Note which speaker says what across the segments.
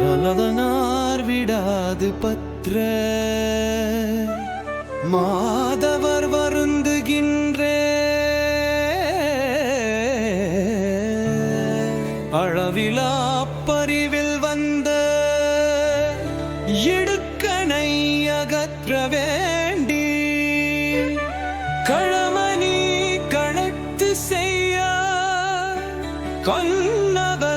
Speaker 1: நலதனார் விடாது பத்ர மாதவர் வருந்துகின்றே. அளவிலா பறிவில் வந்த இடுக்கனை அகற்ற வேண்டி. கழமணி கணத்து செய்ய கொன்னவர்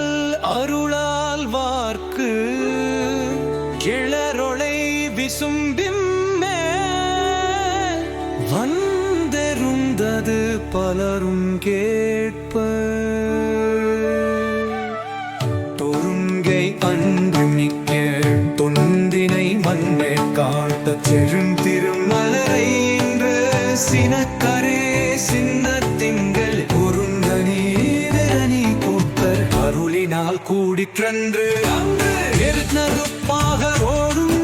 Speaker 1: கிளரொளை விசும்பிம்மே வந்தெருந்தது பலரும் கேட்ப தொருங்கை அன்று நிற்க தொந்தினை மண்ணை காட்ட செழுந்திருமலரை என்று சினக்கரே சின்ன திங்கள் பொருந்த கூட்டர் அருளினால் கூடிற்றன்று அன்று நெருப்பாக ஓடும்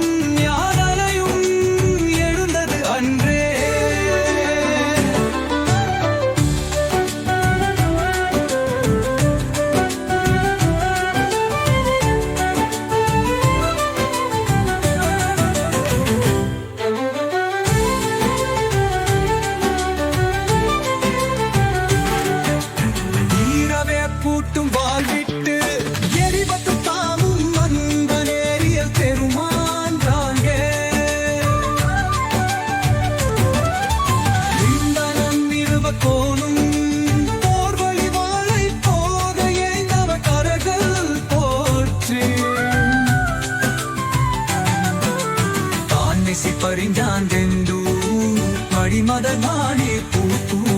Speaker 1: தான்மிசி பறிஞ்சாந்தெந்து மடிமதர் மாடி பூத்து.